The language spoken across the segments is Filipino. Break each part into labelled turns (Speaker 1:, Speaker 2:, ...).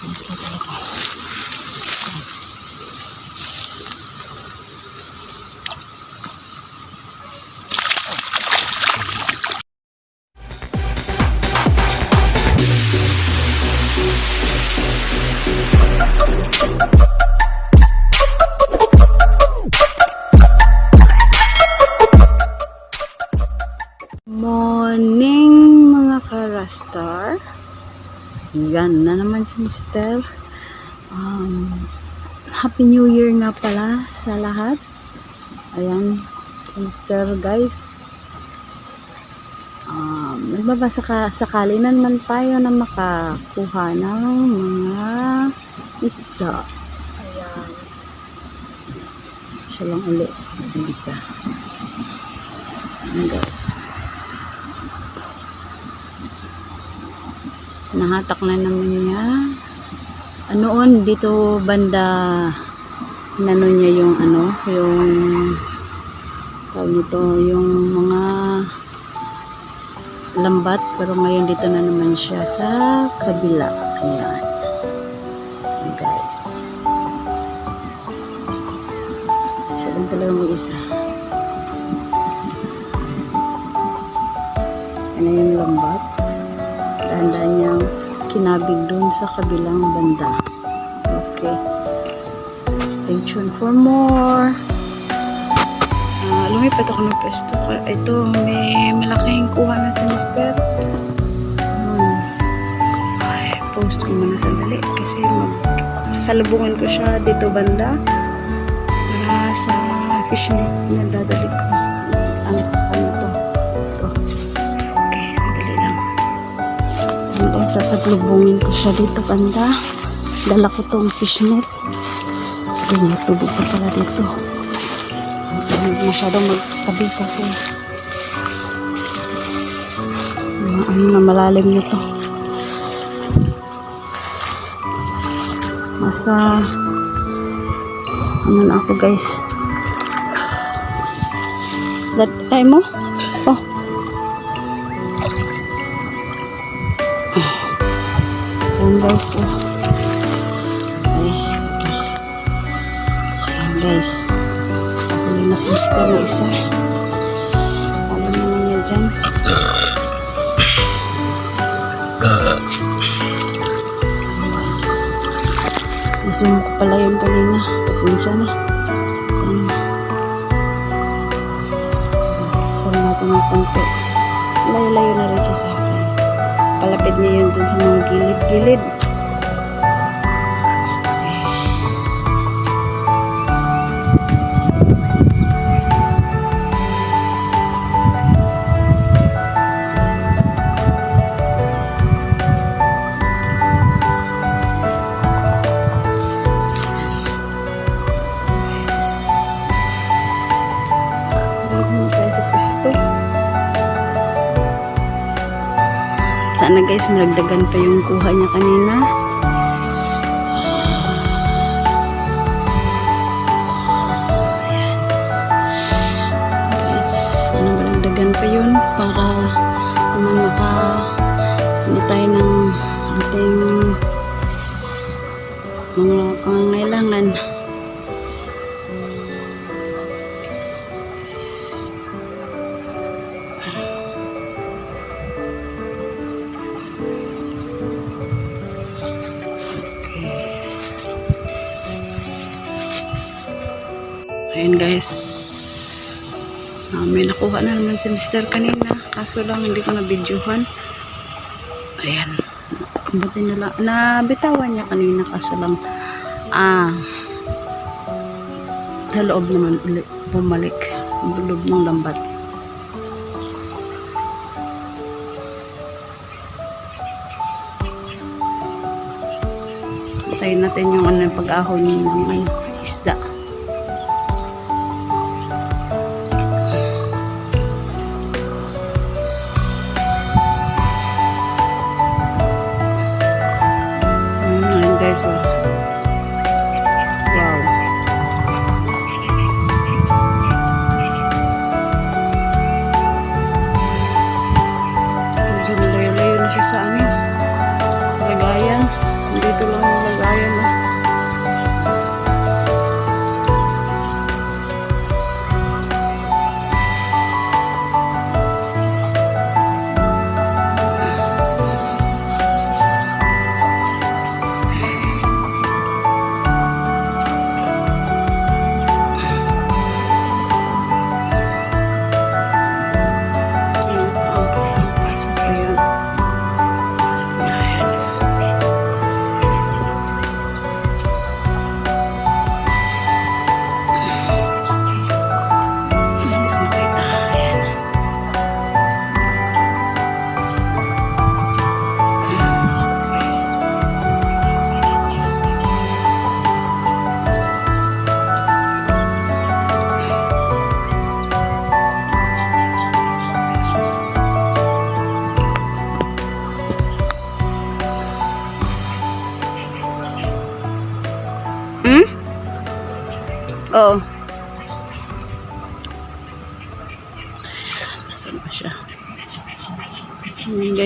Speaker 1: 嗯。Yan na naman si Mr. Um, Happy New Year nga pala sa lahat. Ayan, si Mr. guys. Um, nagbabasa ka sakali naman tayo na makakuha ng mga isda. Ayan. Siya lang ulit. Isa. Ayan guys. Nahatak na naman niya. Anoon dito banda nano niya yung ano yung tawag nito yung mga lambat pero ngayon dito na naman siya sa kabila. Ayan. Ayan, guys. Siya lang talaga may isa. Ano yung lambat dahan-dahan niyang kinabig dun sa kabilang banda. Okay. Stay tuned for more. Uh, lumipat ako ng pwesto. Ito, may malaking kuha na si Mister. Um, ay, post ko muna sandali kasi mag sasalubungan ko siya dito banda para sa fish net na dadali ko. Sasaglubungin ko siya dito banda. Dala ko tong fishnet. Ay, may tubig pa pala dito. Huwag masyadong magtabi kasi ano na malalim nito. Nasa ano na ako guys. That time mo? Oh. Ayan guys. Oh. Ay. Ayan guys. Huli na si Mr. na isa. Alam na lang yan dyan. Nasun ko pala yun kanina. Pasensya na. Ayan. Sal natin ng konti. Layo-layo na rin siya sa akin palapit niya yun dun sa mga gilid-gilid. Malagdagan pa yung kuha niya kanina. Guys, sana malagdagan pa yun para naman maka hindi tayo ng ating mga pangangailangan. Ayan guys. Ah, may nakuha na naman si Mr. kanina. Kaso lang hindi ko na-videohan. Ayan. Buti na lang. Nabitawan niya kanina kaso lang. Ah. Sa loob naman ulit bumalik. Loob ng lambat. Tayin natin yung ano, pag-ahon ng ano, isda. Ayun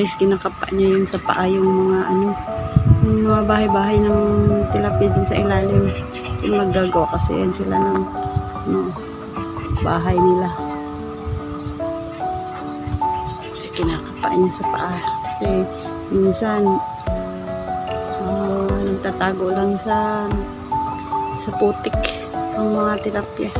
Speaker 1: guys, kinakapa niya yun sa paa yung mga ano, yung mga bahay-bahay ng tilapia dyan sa ilalim. Yung maggagawa kasi yan sila ng ano, bahay nila. Kinakapa niya sa paa. Kasi minsan ah, nagtatago lang sa sa putik ang mga tilapia.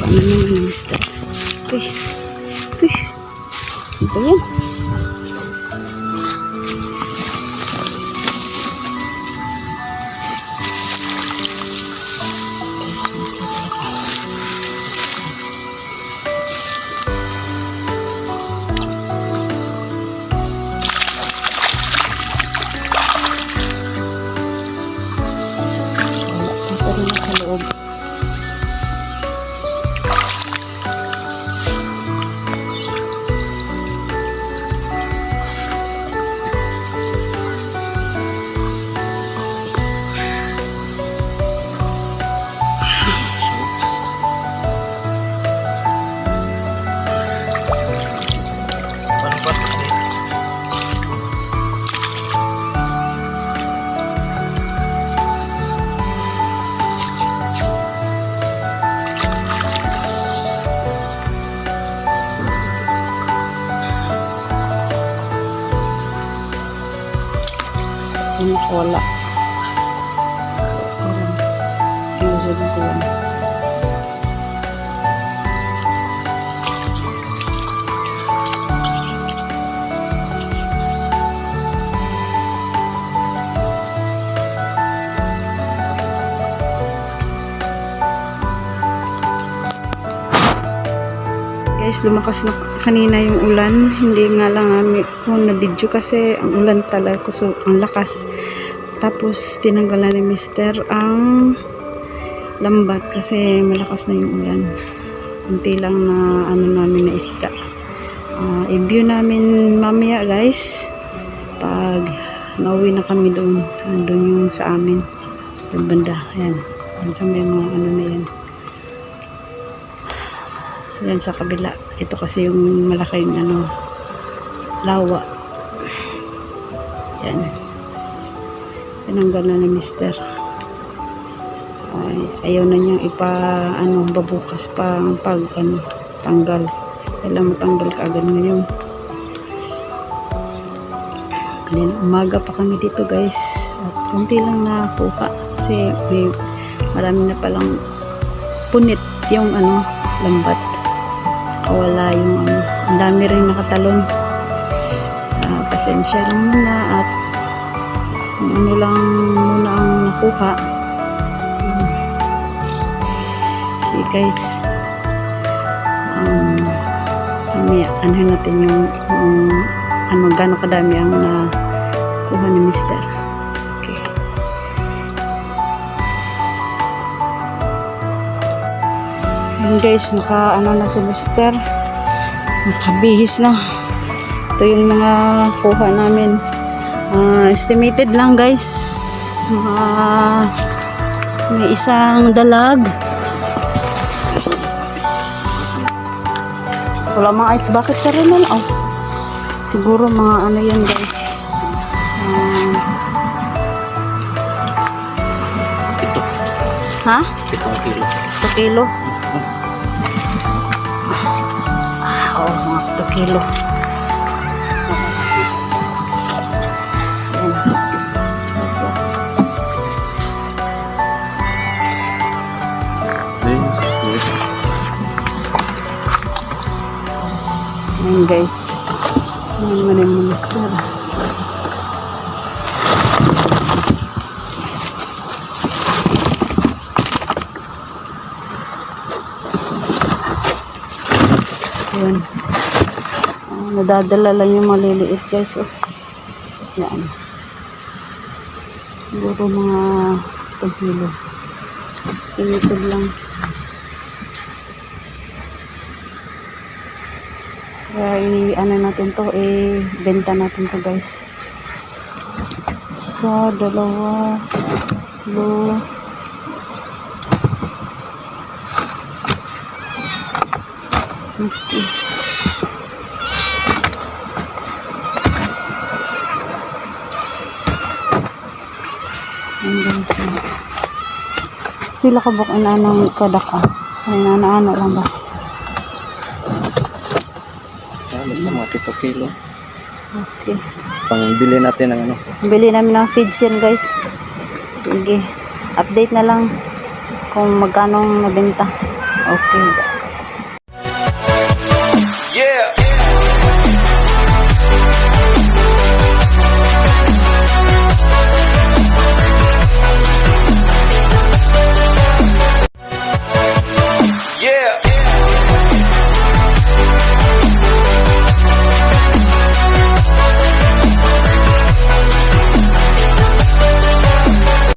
Speaker 1: Baka naman ano, mister. Uy. Uy. Ano Ano wala. Parang pinusod ko yan. Guys, lumakas na kanina yung ulan. Hindi nga lang namin kung na video kasi ang ulan talaga so ang lakas. Tapos tinanggalan ni Mister ang lambat kasi malakas na yung ulan. Kunti lang na ano namin na isda. Ah, i-view namin mamaya guys. Pag nauwi na kami doon. Doon yung sa amin. Yung banda. Ayan. Ayan sa may mga ano na yan. Yan sa kabila. Ito kasi yung malaking ano, lawa. Yan. Tinanggal na ni mister. Ay, ayaw na niyang ipa, ano, babukas pa ang pag, ano, tanggal. Kailangan matanggal ka agad ngayon. Then, umaga pa kami dito guys. At kunti lang nakuha. Kasi may marami na palang punit yung ano, lambat nakawala yung ano, ang dami rin nakatalon. Ah, pasensya lang muna at ano lang muna ang nakuha. See guys, um, kami, ano natin yung, yung ano, gano'ng kadami ang nakuha ni Mister. Ayan guys, naka ano na si Mister. Nakabihis na. Ito yung mga kuha namin. Ah, estimated lang guys. Mga may isang dalag. Wala mga ice bucket ka rin na oh. Siguro mga ano yan guys. Ah,
Speaker 2: Ito,
Speaker 1: ha?
Speaker 2: pitong kilo.
Speaker 1: 2 kilo. 2 kilo. Ayan.
Speaker 2: Nice
Speaker 1: one. Guys. Ayan mo na yung minister. Ayan. Nadadala lang yung maliliit guys. Oh. Yan. Siguro mga 10 kilo. Estimated lang. Kaya i ano natin to, eh, benta natin to guys. Sa dalawa, lo, Guys. ah. Pila ka buk anong kadaka. Ay ano lang ba?
Speaker 2: Ah, basta mga 7 kilo.
Speaker 1: Okay.
Speaker 2: Pangbili natin ng ano.
Speaker 1: Bili namin ng feeds yan guys. Sige. Update na lang kung magkano nabenta. Okay.